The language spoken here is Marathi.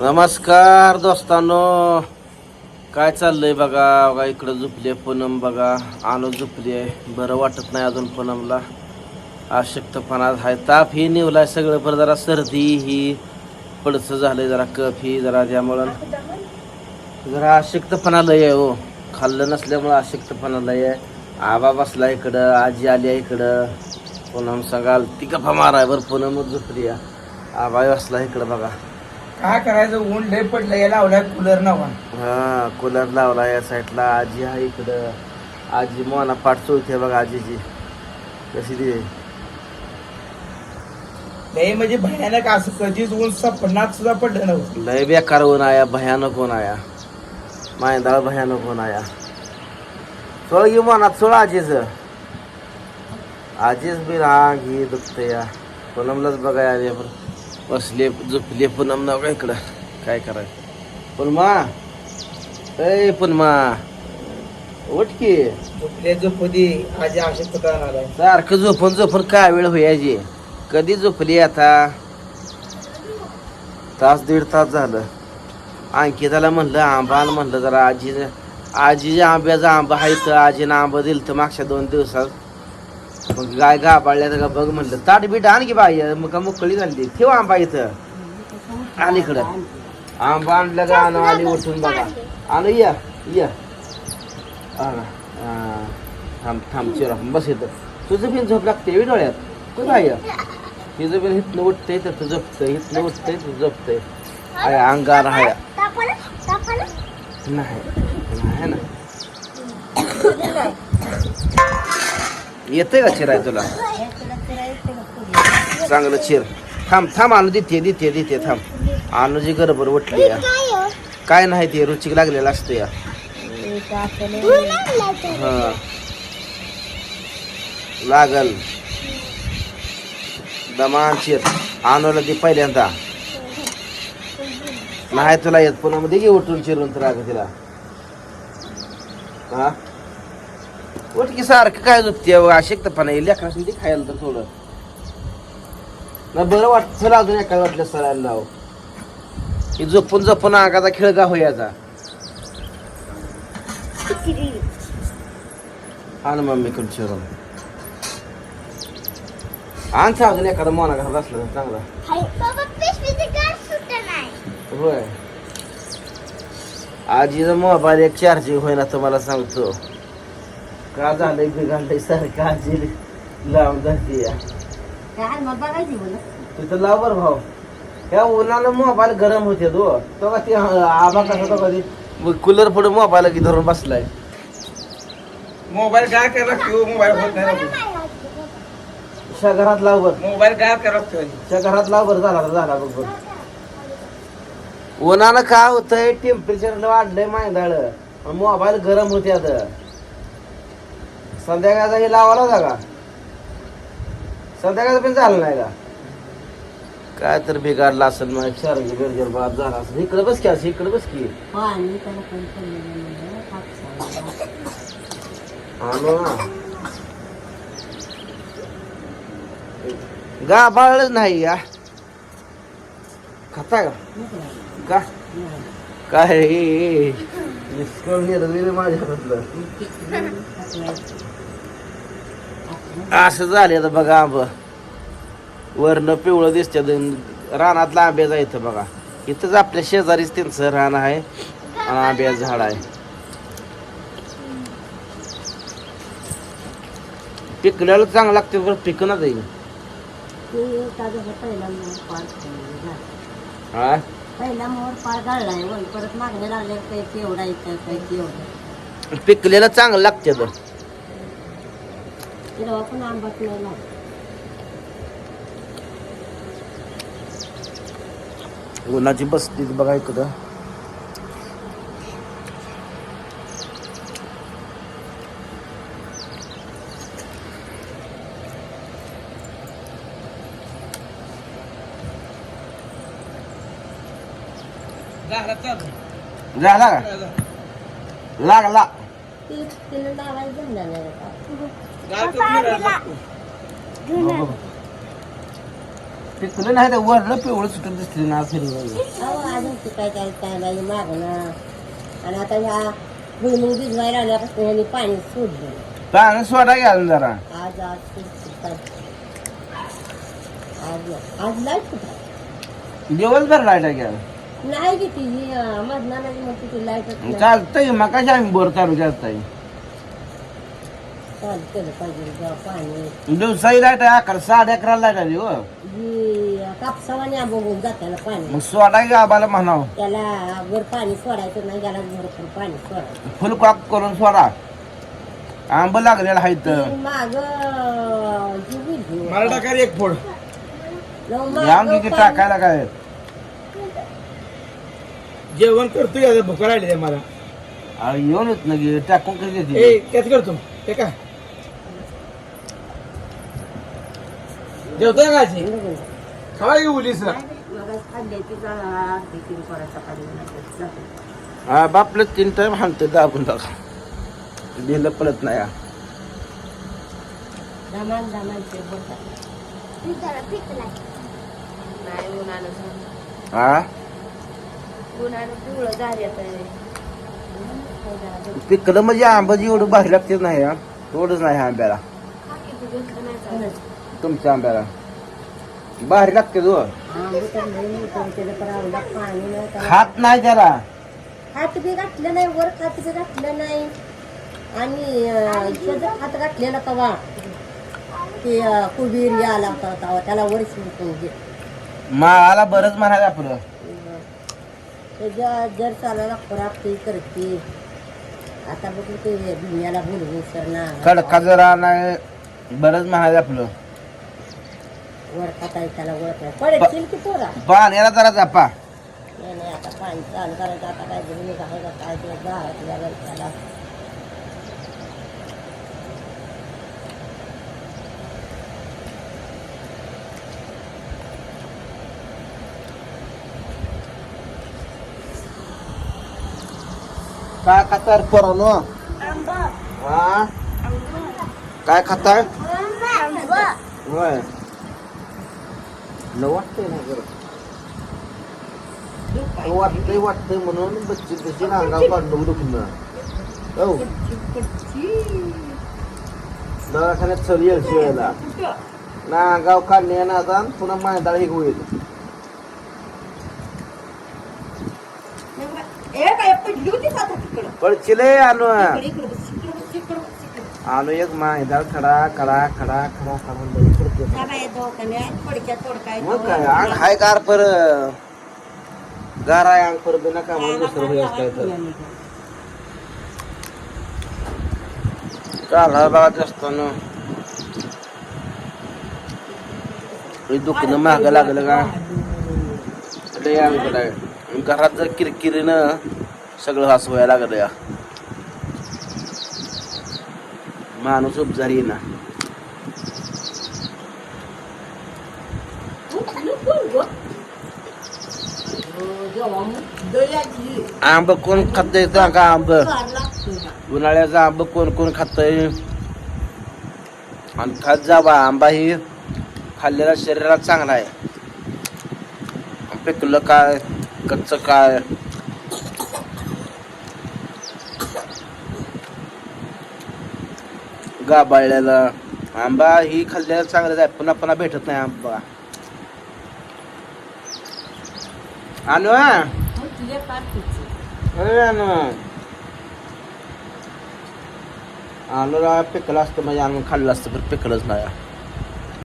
नमस्कार दोस्तांनो. काय चाललंय बघा? बघा इकडं झोपली आहे पूनम बघा. आलो झोपली आहे बरं वाटत नाही अजून पूनमला. अशक्तपणा आहे. ताप ही निवलाय सगळं बरं जरा सर्दी ही पडचं झालंय जरा कफ ही जरा त्यामुळं. जरा अशक्तपणा लय आहे हो. खाल्लं नसल्यामुळं अशक्तपणा लय आहे. आबा बसला इकडं आजी आली आहे इकडं. पूनम सांगाल ती गप्पा माराय बरं पूनमच झुपली आहे आबा बसला इकडं बघा. काय करायचं? ऊन लय पडलं याला लावलाय कूलर नवा. हा कूलर लावला या साईडला आजी आहे इकडं. आजी मोना पाठ चोळते बघा आजीची. कशी ती? लय म्हणजे भयानक असं कधीच ऊन सपनात सुद्धा पडलं नव्हतं. लय बेकार ऊन आया भयानक ऊन आया. मायंदाळ भयानक ऊन आया. चोळ घे मोना चोळ आजीच. आजीच बी राग ही दुखते या. पूनमलाच बघाय आले पण बसले झोपले पूनम ना का इकडं? काय करायचं? पुनमा ए पुनमा उठ की. झोपले आजी आलाय? सारखं झोपून झोपून काय वेळ होयाची कधी झोपली आता? तास दीड तास झालं. अंकिताला म्हणलं आंबा आण म्हणलं जरा. आजी आजीच्या आंब्याचा आंबा आहे तर आजीनं आंबा दिलं तर मागच्या दोन दिवसात. मग गाय गा पाळल्या तर का बघ म्हणलं ताट बीट आण की बाई मग का मुकळी झाली. ठेव आंबा इथं. आण इकडं. आंबा आणलं का? आणू आली उठून बघा. आणू या या. थांब थांब चिरा. बस इथं. तुझं बिन झोप लागते एवढी डोळ्यात? कुठं आहे? तिचं बिन हिथनं उठतंय तर तू झोपतंय. हिथनं उठतंय तू झोपतंय. अरे अंगार आहे नाही नाही ना. येतंय का चिराय तुला? चांगलं चिर. थांब थांब आणू देते देते देते थांब. आणूची गरबर उठली या. काय नाही ते रुचिक लागलेलं असतो या. हा. लागल. दमान चिर. आणवलं ती पहिल्यांदा. नाही तुला येत पुन्हा मध्ये घे उठून चिरून तर राग तिला. हा? उठ की सारखं काय झोपते अशक्तपणा येईल लेकरासून ते खायला तर थोडं. ना बरं वाटत चला अजून एका वाटलं लाव ही झोपून झोपून अंगाचा खेळ का होयाचा आण मम्मीकडून चिरून. आण अजून एखादा मोना घरात असलं तर चांगला. होय. आजीचा मोबाईल एक चार्जिंग होईना तुम्हाला सांगतो. का झालंय बिघडलंय सारखं आजी लावून जाते तिथं लाव बरं भाऊ. त्या उन्हानं मोबाईल गरम होते तो तो का ते आबा कसा तो कधी? कूलर पुढे मोबाईल की धरून बसलाय. मोबाईल काय करायला लागतो मोबाईल होत नाही घरात लाव बर मोबाईल काय करायला लागतो त्या घरात लाव बर झाला तर झाला बघ बघ. उन्हानं काय होतंय? टेम्परेचर वाढलंय मायदाळ. मोबाईल गरम होते आता संध्याकाळचा हे लावायला होता का? संध्याकाळचा पण झालं नाही का? काय तर बिघाडला असेल मग. चार गरजेर बाद झाला असेल. इकडे बस की असं इकडे बस की. आणू ना. गा बाळच नाही या खाता का? का? काय? हे? निष्काळजी आहे रे माझ्या हातातलं. असं झाले आता बघा आंब. वरनं पिवळं दिसतात रानातला आंब्याचा इथं बघा. इथंच आपल्या शेजारीच त्यांचं रान आहे आणि आंब्याचं झाड आहे. पिकल्याला चांगलं लागते बरं पिकणार जाईल. हा पहिला मोर पार गाळलाय परत मागणे लागले काही एवढा काही एवढं पिकलेलं चांगलं लागते तर तिला पण आंबट नाही लागत उन्हाची बसती बघा इकडं का लागला ती तिला नाही आता. गाव तो. पिकलं नाही तर वरलं पिवळं सुटून दिसली ना अजून ते काय काय काय नाही मागणं. आणि आता ह्या भुईमुग भिजवायला आल्यापासून ह्यांनी पाणी सोडलं. पाणी सोडा जरा. आज आज आज आज लाइट कुठं दिवसभर लाइट घ्या नाही किती ही मधनाची मग तिथे लाइट चालतंय मग कशा आम्ही बोर चालू जास्त चालू केलं पाहिजे जेव्हा पाणी. दिवसाही लाइट आहे अकरा साडे अकरा लाइट आली हो. जी कापसावाने बघून जात्याला पाणी. मग सोडा घ्या आम्हाला म्हणाव. त्याला वर पाणी सोडायचं नाही त्याला भरपूर पाणी सोडायचं फुल कॉक करून सोडा. आंब लागलेला आहे तर माग जी विजू मला टाका रे एक फोड. याम किती टाकायला काय? जेवण करतो का भूक राहिली मला. अरे येऊन येत ना गे टाकून कधी ए देते? त्याच करतो. ते का? जेवतोय का आजी? खवाय की उलीस? हा बापलं तीन टाइम हाणते दाबून टाका दिलं पडत नाही हा. दमान दमानचे बोलतात. नाही. उन्हानं झालं. हा? उन्हानं पिवळं झालं तर पिकलं म्हणजे आंबाची एवढं भारी लागते नाही हा. एवढंच नाही आंब्याला. किती घेतलं नाही चालत. तुमच्या आंब्याला. भारी लागते त्याला. खात नाही त्याला. खात बी घातलं नाही वर खात बी घातलं नाही. आणि त्याचं खात घातलेलं तवा. ते कुबीर आला होता तवा त्याला वर शिंपून घे. माळाला बरंच म्हणायचं आपलं. त्याच्या जर चालायला खुराक ते करते. आता बघ ते दुनियाला बोलवून सर ना खडका जरा नाही बरंच म्हणायचं आपलं. वर खाताय त्याला ओळख नाही पडशील की पोरा पाण्याला जरा जापा नाही नाही आता पाणी चालू करायचं आता काय जमिनी आहे का काय ते गावातल्या घरच्याला काय खाताय पोरानो हा काय खाताय होय न वाटतंय ना जरा वाटतंय वाटतंय म्हणून बच्ची बच्ची अंगाव काढलं दुखणं हो दवाखान्यात चल येईल शिवायला ना अंगाव काढणे ना आता पुन्हा मायदाळ एक होईल पडचिले आणू आणू एक मायदाळ खडा खडा खडा खडा खडा. मग काय आग हाय गार पर गार आहे अंग पर बिना कामाला दुसरं होईल काय तर. चाला बघा असताना. दुखणं महाग लागलं का? लय आहे. घरात जर किरकिरीनं सगळं असं व्हायला लागलं या माणूस उपजारी ना आंब कोण खात का आंब उन्हाळ्याचा आंब कोण कोण खातंय आणि खात जावा आंबा ही खाल्लेला शरीरात चांगला आहे पिकलं काय कच्च काय गाबाळलेला. आंबा ही खाल्ल्याला चांगलं आहे. पुन्हा पुन्हा भेटत नाही आंबा. आणू आणू आणू पिकलं असतं म्हणजे आणून खाल्लं असतं पण पिकलंच नाही.